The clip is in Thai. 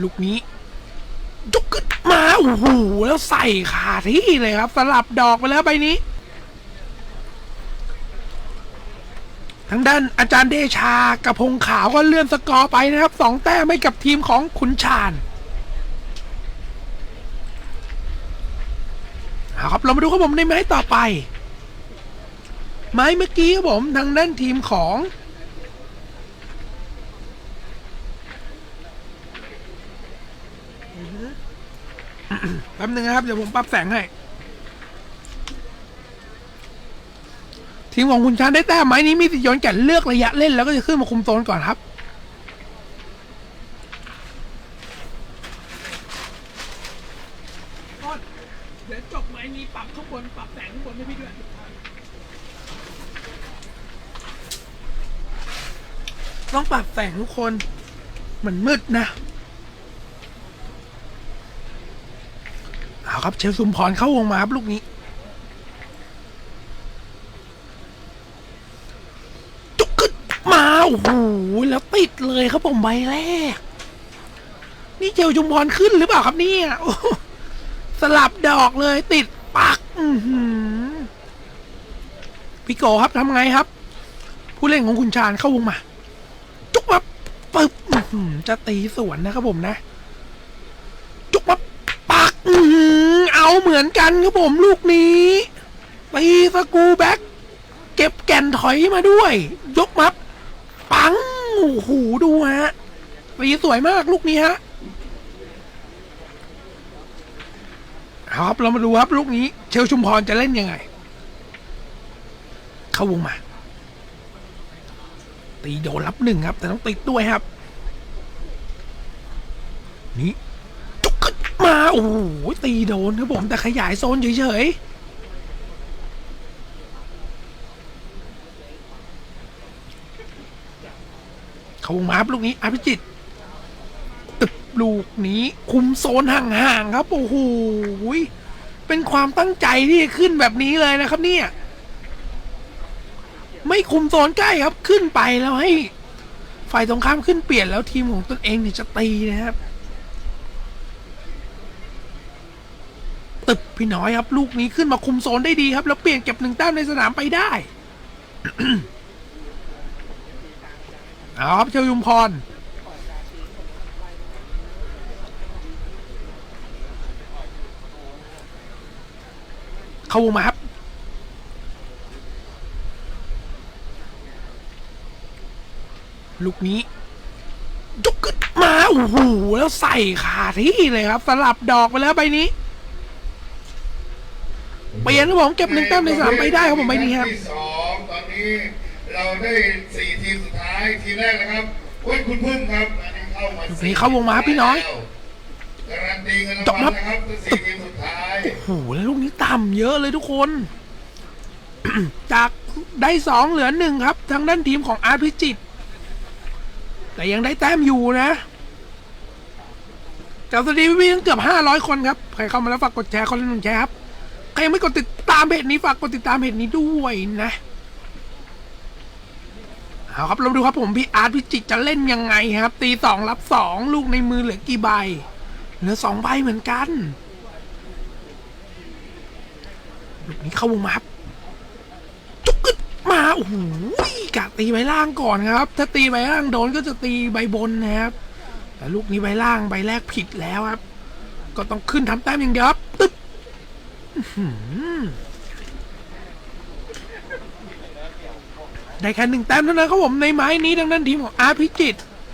ลูกนี้ยกขึ้นมาโอ้โหแล้วใส่ขาที่เลยครับ สลับดอกไปแล้วใบนี้ ทางด้านอาจารย์เดชากับพงขาวก็เลื่อนสกอร์ไปนะครับสองแต้มให้กับทีมของขุนชาญเอาครับเรามาดูครับผมในไม้ต่อไป ไม้เมื่อกี้ครับผมทางด้านทีมของ แป๊บนึงนะครับ เดี๋ยวผมปรับแสงให้ ทีมของคุณชานได้แต้มไม้นี้มีสิทธิ์ย้อนแก่นเลือกระยะเล่นแล้วก็จะขึ้นมาคุมโซนก่อนครับเดี๋ยวจบไม้นี้ปรับข้างบนปรับแสงข้างบนให้พี่ด้วยต้องปรับแสงทุกคนเหมือนมืดนะ เอา ครับเชลซุมพรเข้าวงมาครับลูกนี้ จุกขึ้นมาโอ้โหแล้วติดเลยครับผมใบแรก นี่เจลจุมพรขึ้นหรือเปล่าครับเนี่ยโอ้โหสลับดอกเลยติดปักพี่โกครับทำไงครับ ผู้เล่นของคุณชาญเข้าวงมา จุกมาปึ๊บจะตีสวนนะครับผมนะ จุกมาปัก อื้อหือ เอาเหมือนกันครับผมลูกนี้ตีสกูแบ็กเก็บแก่นถอยมาด้วย ยกมาปังโอ้โหดูฮะตีสวยมากลูกนี้ฮะเอาครับเรามาดูครับลูกนี้ เชลชุมพรจะเล่นยังไง เข้าวงมา ตีโดนรับหนึ่งครับ แต่ต้องติดด้วยครับ นี่ มาโอ้โหตีโดนครับผมแต่ขยายโซนเฉยๆเขามาลูกนี้อภิจิตตึบลูกนี้คุมโซนห่างๆครับ โอ้โหเป็นความตั้งใจที่จะขึ้นแบบนี้เลยนะครับเนี่ย ไม่คุมโซนใกล้ครับขึ้นไปแล้วให้ฝ่ายตรงข้ามขึ้นเปลี่ยนแล้วทีมของตนเองเนี่ยจะตีนะครับ ตึบพี่น้อยครับ ลูกนี้ขึ้นมาคุมโซนได้ดีครับ แล้วเปลี่ยนเก็บหนึ่งแต้มในสนามไปได้เอาครับเชลยุมพรเข้าวงมาครับลูกนี้ยกขึ้นมาโอ้โหแล้วใส่ขาที่เลยครับ สลับดอกไปแล้วใบนี้ เปลี่ยนครับผมเก็บหนึ่งแต้มในสนามไปได้ครับผมใบนี้ครับที่สองตอนนี้เราได้สี่ทีมสุดท้ายทีมแรกนะครับเว้ยคุณพึ่งครับอันนี้เข้ามานี่เข้าวงมาครับพี่น้อยการันตีเงินรางจบครัวับลนะครับคือสี่ทีมสุดท้ายโอ้โหแล้วลูกนี้ต่ำเยอะเลยทุกคน จากได้สองเหลือหนึ่งครับ ทางด้านทีมของอาร์ตพิจิตรแต่ยังได้แต้มอยู่นะจากสตรีวีทั้งเกือบห้าร้อยคนครับ ใครเข้ามาแล้วฝากกดแชร์คนละหนึ่งแชร์ครับ ใครยังไม่กดติดตามเพจนี้ฝากกดติดตามเพจนี้ด้วยนะเอาครับเราดูครับผมพี่อาร์ตพิจิตจะเล่นยังไงครับ ตีสองรับสองลูกในมือเหลือกี่ใบเหลือสองใบเหมือนกันลูกนี้เข้าวงมาครับจุกกึดมาโอ้โหกะตีใบล่างก่อนครับ ถ้าตีใบล่างโดนก็จะตีใบบนนะครับ แต่ลูกนี้ใบล่างใบแรกผิดแล้วครับ ก็ต้องขึ้นทำแต้มอย่างเดียวครับ ได้แค่หนึ่งแต้มเท่านั้นครับผมในไม้นี้ดังนั้นทีมของอาร์พิจิตร